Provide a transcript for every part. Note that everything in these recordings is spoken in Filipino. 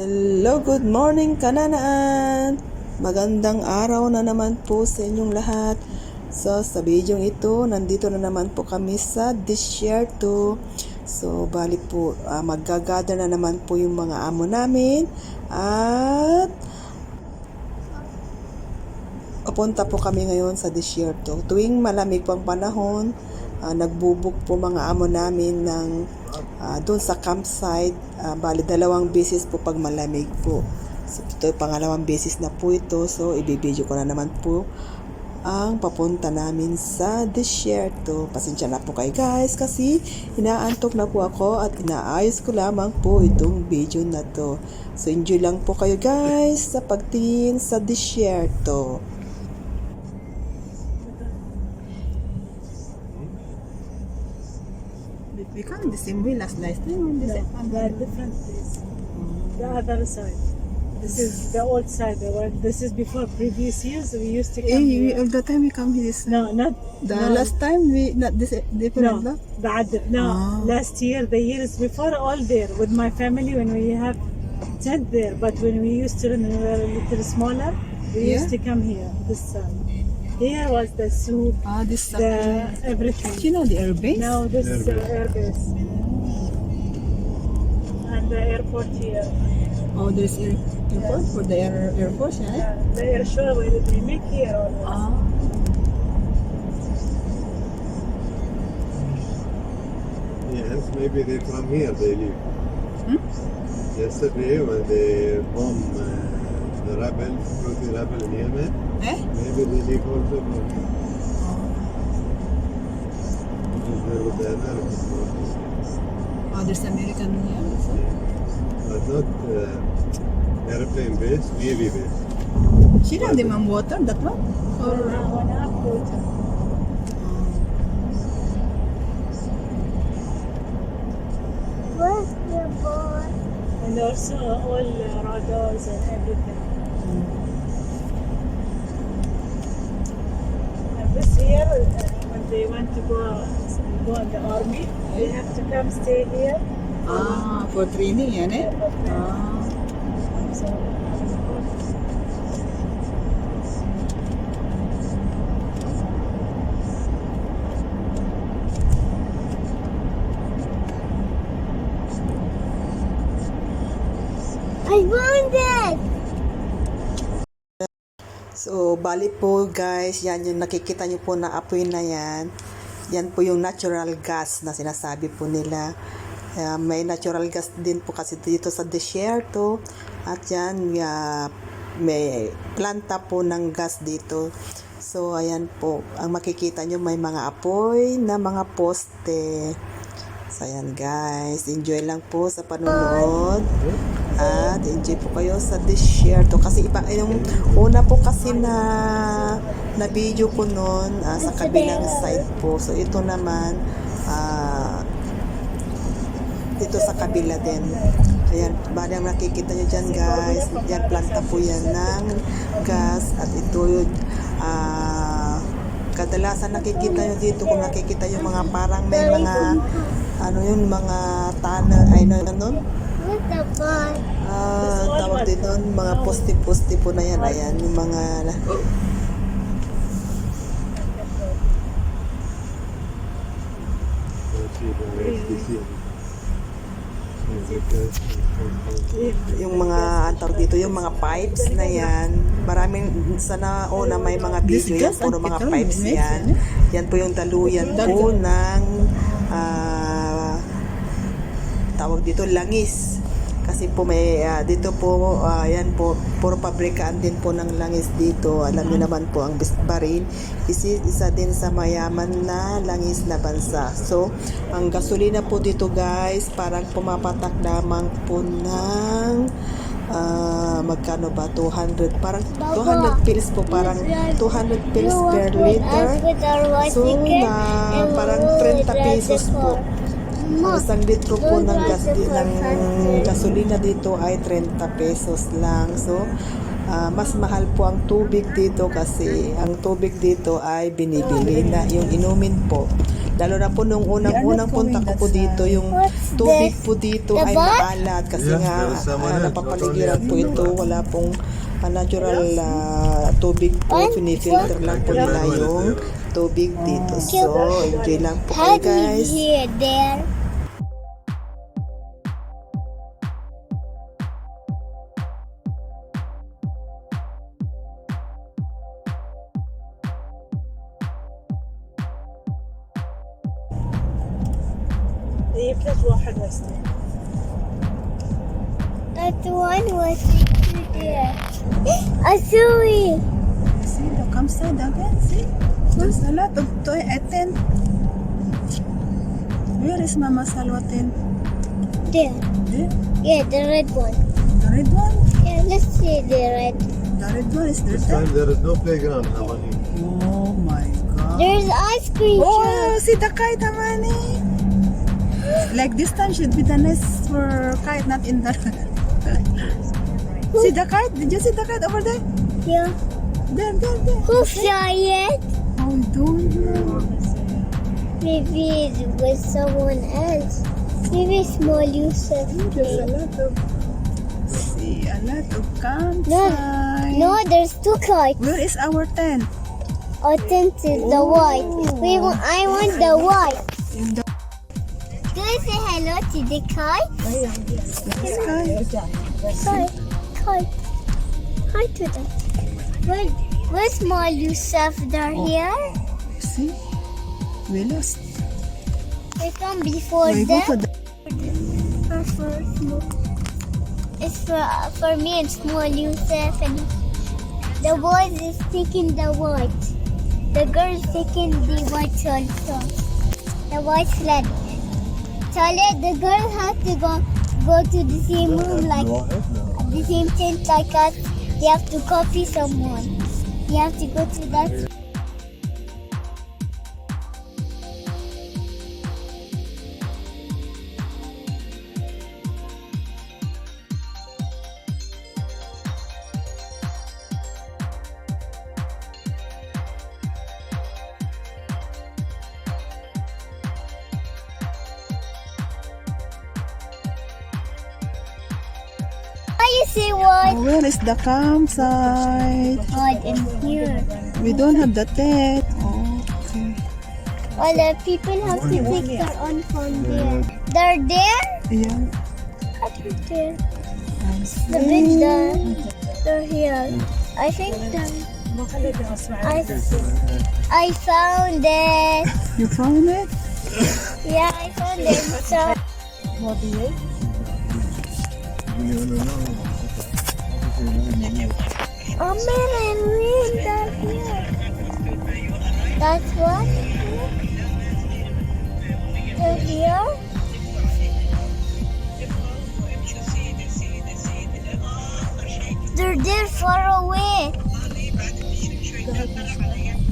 Hello, good morning kananaan! Magandang araw na naman po sa inyong lahat. So, sa video ito, nandito na naman po kami sa Desierto. So, bali po, uh, maggagather na naman po yung mga amo namin. At, papunta po kami ngayon sa Desierto. Tuwing malamig po ang panahon, ah, nagbubuk po mga amo namin ng ah, doon sa campsite. Ah, bali, dalawang beses po pag malamig po. So, ito pangalawang beses na po ito. So, ibibideo ko na naman po ang papunta namin sa desierto. Pasensya na po kayo guys kasi inaantok na po ako at inaayos ko lamang po itong video na to. So enjoy lang po kayo guys sa pagtingin sa desierto. You come in the same way last last time the no, same. They are different place. Mm. The other side. This is the old side. This is before previous years. We used to come. Eh, hey, all the time we come here. No, not the no. last time we not this different. No, no. Ah. Last year, the years before, all there with my family when we have tent there. But when we used to, when we were a little smaller, we yeah. used to come here this time. Here was the soup, Ah, this the everything. you know the air base. Now this is uh, air base. And the airport here. Oh, there's air airport for the air air force, yeah. Yeah, the air show where they make here always. Ah. Yes, maybe they from here they live. Hmm? Yesterday when they bomb uh, the rebel, to the rebel near me. Eh? Maybe this equal to the American. Oh, there's American here? Yeah. But not uh, airplane base, Navy base. She don't demand water, that one? Or one half water. Where's the boy? And also all radars and everything. And this year, uh, when they want to go go in the army, they have to come stay here. ah, for training yan eh? Ah. Bali po guys, yan yung nakikita nyo po na apoy na yan. Yan po yung natural gas na sinasabi po nila. Kaya may natural gas din po kasi dito sa desierto. At yan, ah, may planta po ng gas dito. So, ayan po. Ang makikita nyo may mga apoy na mga poste. So, ayan guys. Enjoy lang po sa panonood. At enjoy po kayo sa desierto. Kasi iba, yung una po kasi na na video ko noon ah, sa kabilang side po. So, ito naman ah, dito sa kabila din. Ayan, bali ang nakikita nyo dyan guys. Yan, planta po yan ng gas. At ito yung ah, kadalasan nakikita nyo dito kung nakikita yung mga parang may mga ano yun, mga tunnel, ay ano, fuck? Ah, tawag din doon, mga poste-poste po na yan. Ayan, yung mga... Yung mga, ang tawag dito, yung mga pipes na yan. Maraming, sana una may mga video yan, puro mga pipes yan. Yan po yung daluyan po ng, ah, tawag dito, langis. Kasi po may, ah, dito po, ah, yan po, puro pabrikaan din po ng langis dito. Alam niyo naman po, ang baril, isi, isa din sa mayaman na langis na bansa. So, ang gasolina po dito guys, parang pumapatak lamang po ng, ah, magkano ba, 200, parang 200 pills po, parang 200 pills per liter. So, na parang we 30 will pesos po. Ang isang litro po ng, gas, ng gasolina dito ay 30 pesos lang. So, ah, mas mahal po ang tubig dito kasi ang tubig dito ay binibili na yung inumin po. Lalo na po nung unang We are unang not punta ko po dito, yung tubig po dito ay maalat kasi Yes, nga else, napapaligiran po ito. Wala pong ah, natural ah, tubig po. What? Pinifilter lang po nila yung tubig dito. So, enjoy lang po kayo guys. here, there. إيه بلس واحد بس That one was there. I saw it. See, look, come side again. See, there's a lot of toy at tent. Where is Mama Salwa tent? There. There, Yeah, the red one. the red one. Yeah, let's see the red. The red one is there. This time there is no playground, Hamani. Oh my God. There's ice cream Oh, truck. see the kite, Amani. Like this time should be the nest for kite, not in the. see the kite? Did you see the kite over there? Yeah. There, there, there. Who fly it? I don't know. Maybe it was someone else. Maybe small Yusuf. There's a lot of. See, a lot of campsite. No, no, there's two kites. Where is our tent? I think it's the white. We want, I want the white. Say hello to the kite? sky. Kite, kite. Hi to them. Where, where's my Yusuf? They're oh. here. See? We lost. They come before we go them. the. For small. It's for for me and small Yusuf and the boys is taking the white. The girl is taking the white also. The white sled. Charlie, the girl has to go go to the same room like the same tent like us. You have to copy someone. You have to go to that. seaweed. Where is the campsite? Right in here. We don't have the tent. Okay. All the people have to take their own from there. They're there? Yeah. They're there. The big there. They're here. I think the... I, I found it. You found it? yeah, I found it. So you. Oh man, I really down here. That's what? Down here? They're there far away.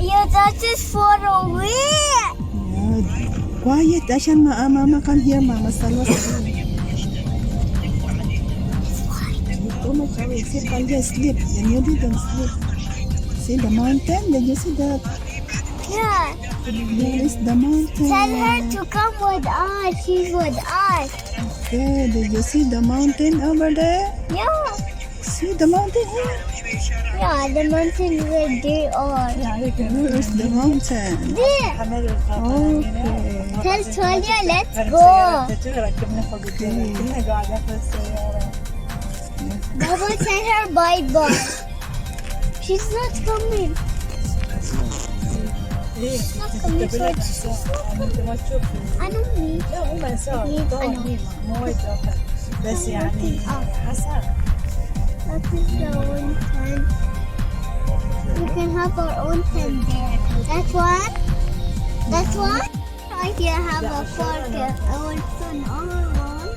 Yeah, that is far away. Yeah. Quiet, I Mama, Mama, come here, Mama. Salwa, He said, while you sleep, and you didn't sleep. See the mountain? Did you see that? Yeah. There is the mountain. Tell her to come with us. She's with us. Okay, did you see the mountain over there? Yeah. See the mountain here? Yeah, the mountain is where they are. Where is the mountain? There. Okay. Tell Sonia, let's go. Okay. Baba, tell her bye bye. She's not coming. ليه؟ Not coming. بالعكس So انت ما تشوف I don't need. لا مو مسار أكيد طول أنا. مهمة مو وايد رافع. بس يعني حسن That is the one tent. We can have our own tent there. That's what? That's what? I can have a park uh, also in our one.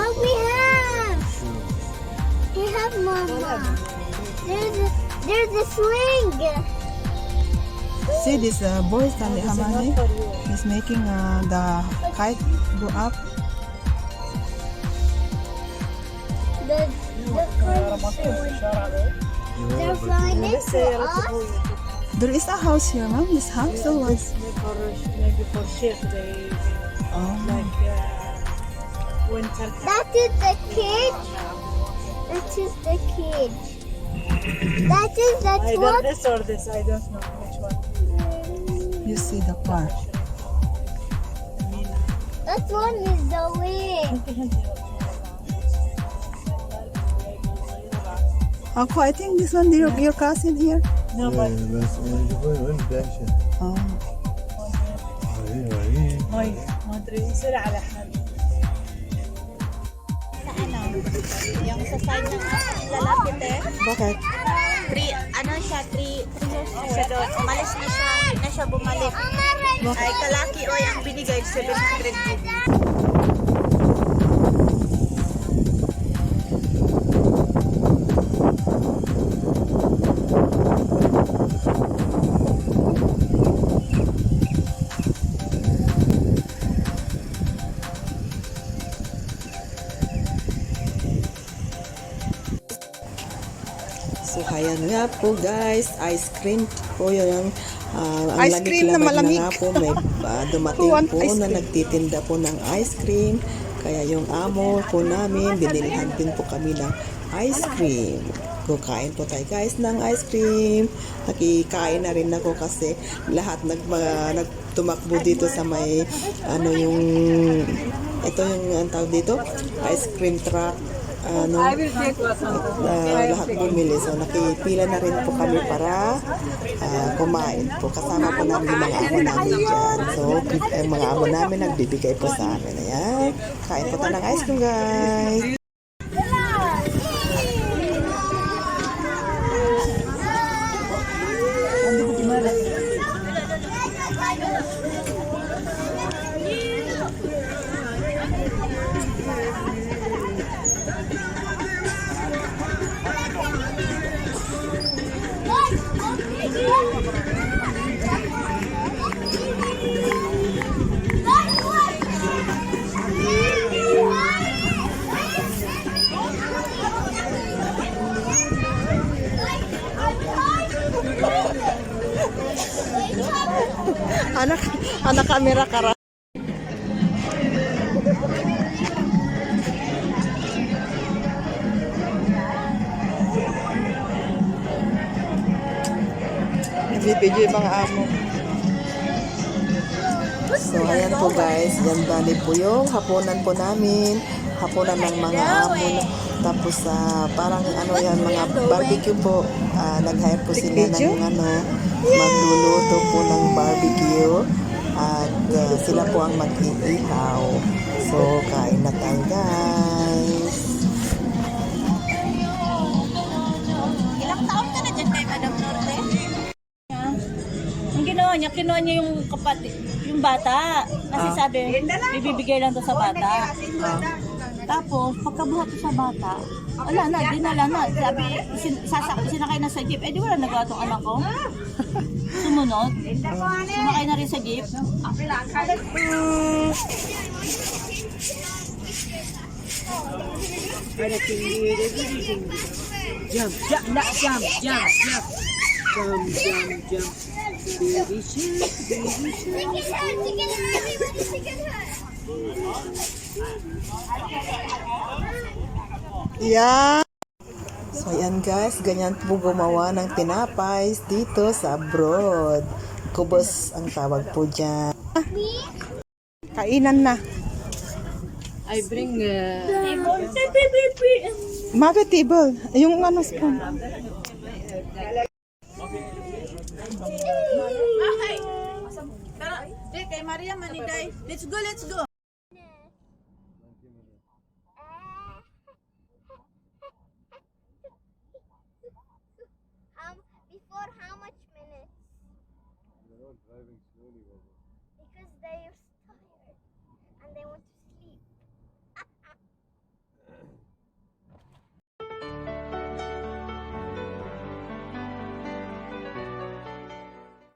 Oh, we have. We have mama. There's a, there's a swing. See this uh, boy Stanley Hamani He's making uh, the kite go up. The, the They're flying into us. There is a house here, ma'am. This house yeah, or was maybe for shift they oh. like uh, winter. That is the cage That is the cage. That is that Either one. this or this. I don't know which one. You see the park. That one is the way. Uncle, I think this one, your, your cousin here. No, but بس وين داشه Oh. وهي وهي هاي ما ادري يصير على حال. Yung sa side ng lalaki te, Bakit? three, ano siya, three, three years na siya doon. Umalis na siya, hindi na siya bumalik. Ay, kalaki o yung binigay, 700 gig. Ayan nga po guys, ice cream po yung ah, ang Ice cream na malamig. na po. May ah, dumating po na nagtitinda po ng ice cream. Kaya yung amo po namin, binilhan din po kami ng ice cream. Kukain po tayo guys ng ice cream. Nakikain na rin ako kasi lahat nag, mga, nagtumakbo dito sa may ano yung ito yung ang tawag dito ice cream truck ano uh, lahat bumili. So, nakipila na rin po kami para ah, kumain po. Kasama po namin yung mga amo namin dyan. So, yung mga amo namin nagbibigay po sa amin. Ayan. Kain po tayo ng ice cream, guys. Anak, anak kamera kara. Nagbibidyo yung mga amo. So, ayan po guys. Yan bali po yung hapunan po namin. Hapunan ng mga amo. Tapos, ah, parang ano yan, mga barbecue po. Ah, nag-hire po sila ng ano, magluluto po ng barbecue. At ah, sila po ang mag-iihaw. So, kain na tayo guys. Ilang taon ka na dyan kay Madam Norte? Ang ginawa niya, kinuha niya yung kapatid, yung bata. Kasi sabi, bibibigay lang to sa bata. Tapos, pagkabuhat ko sa bata, wala na, dinala na. Sabi, sin, sasak, sinakay na sa jeep. Eh, di wala nagawa tong anak ko. Sumunod. Sumakay na rin sa jeep. Chicken head, chicken head, everybody chicken head. Yeah. So, ayan guys, ganyan po gumawa ng tinapay dito sa abroad. Kubos ang tawag po dyan. Kainan na. I bring uh, Bakit table? Yung ano spoon. Kay Maria Maniday. Let's go, let's go. they